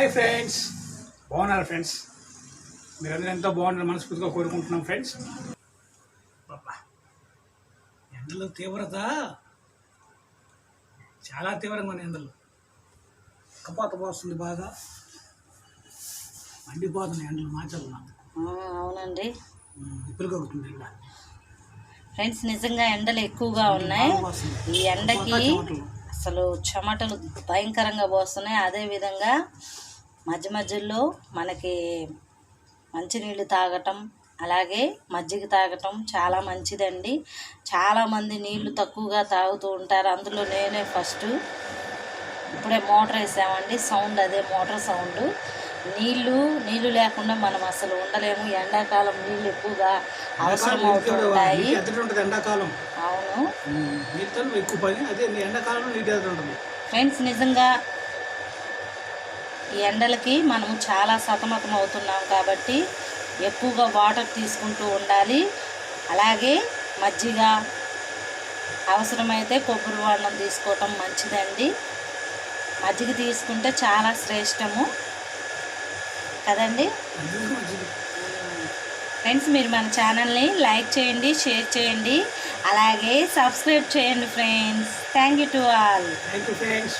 Hi friends బాగున్నారు friends మీరందరూ ఎంతో బాగున్నారు మనస్ఫూర్తిగా కోరుకుంటున్నాం ఫ్రెండ్స్ పాపా ఎండలో తీవ్రత. చాలా తీవ్రంగా ఉన్నాయి ఎండలు కపోత పోస్తుంది బాగా. మండిపోతున్నాయి ఎండలు మాచలు అవునండి. ఇప్పుడు కొడుతుంది ఎండ. ఫ్రెండ్స్ నిజంగా ఎండలు ఎక్కువగా ఉన్నాయి. ఈ ఎండకి. అసలు చెమటలు భయంకరంగా పోస్తున్నాయి. అదే విధంగా మధ్య మధ్యలో మనకి మంచినీళ్ళు తాగటం అలాగే మజ్జిగ తాగటం చాలా మంచిదండి. చాలామంది నీళ్ళు తక్కువగా తాగుతూ ఉంటారు. అందులో నేనే ఫస్ట్ ఇప్పుడే మోటార్ వేసామండి. సౌండ్ అదే మోటార్ సౌండ్. నీళ్ళు నీళ్ళు లేకుండా మనం అసలు ఉండలేము. ఎండాకాలం నీళ్ళు ఎక్కువగా అవసరం అవుతూ ఉంటాయి. నీటి ఎద్దడి ఉంటుంది ఎండాకాలం. అవును. నీటితో ఎక్కువ ఈ ఎండలకి మనం చాలా సతమతం అవుతున్నాం కాబట్టి ఎక్కువగా వాటర్ తీసుకుంటూ ఉండాలి. అలాగే మజ్జిగ అవసరమైతే కొబ్బరి వాడడం తీసుకోవటం మంచిదండి. మజ్జిగ తీసుకుంటే చాలా శ్రేష్టము. కదండి? ఫ్రెండ్స్ మీరు మన ఛానల్ని లైక్ చేయండి షేర్ చేయండి. అలాగే సబ్స్క్రైబ్ చేయండి friends. Thank you to all. Thank you friends.